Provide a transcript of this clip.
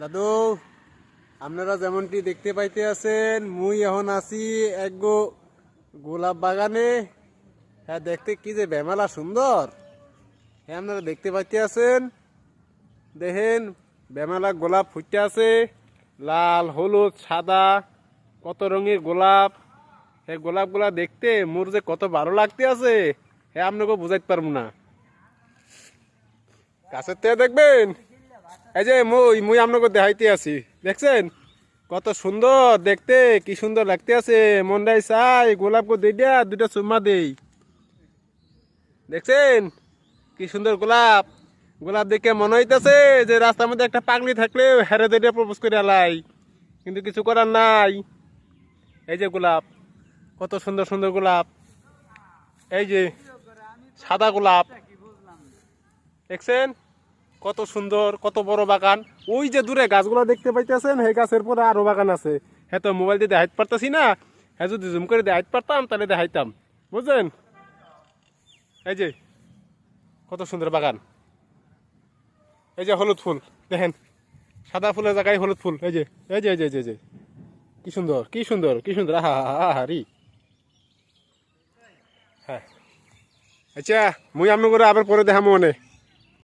দাদু, আপনারা যেমনটি দেখতে পাইতে আছেন, মুই এখন আছি এক গো গোলাপ বাগানে। হ্যাঁ দেখতে কি যে বেমালা সুন্দর। হ্যাঁ আপনারা দেখতে পাইতে আছেন। দেখেন, বেমালা গোলাপ ফুটতে আছে। লাল, হলুদ, সাদা, কত রঙের গোলাপ। এই গোলাপগুলা দেখতে মোর যে কত ভালো লাগতে আছে। হ্যাঁ আপনাকে বুঝাইতে পারব না। কাছের থেকে দেখবেন? এই যে মুই মুই আপনাকে দেখাইতে আছি দেখছেন? কত সুন্দর দেখতে, কি সুন্দর লাগতে আছে। মন্ডাই চাই, গোলাপ গো দুইটা চুম্মা দেই। দেখছেন? কি সুন্দর গোলাপ। গোলাপ দেখে মনে হইতেছে যে রাস্তার মধ্যে একটা পাগলি থাকলে হেরে দুইটা প্রপোজ করে আলাই কিন্তু কিছু করার নাই। এই যে গোলাপ, কত সুন্দর সুন্দর গোলাপ। এই যে সাদা গোলাপ। দেখছেন? কত সুন্দর কত বড় বাগান। ওই যে দূরে গাছগুলো দেখতে পাইতেছেন সেই গাছের পরে আরও বাগান আছে। হ্যাঁ তো মোবাইল দিয়ে দেখাইতে পারতাছি না। হ্যাঁ যদি জুম করে দেখাইতে পারতাম তাহলে দেখাইতাম। বুঝলেন এই যে কত সুন্দর বাগান। এই যে হলুদ ফুল দেখেন। সাদা ফুলের জায়গায় হলুদ ফুল। এই যে এই যে এই যে এই যে, কি সুন্দর কি সুন্দর কি সুন্দর। আহা আহা রি। হ্যাঁ। আচ্ছা মুই আপনার করে আবার পরে দেখামো মনে।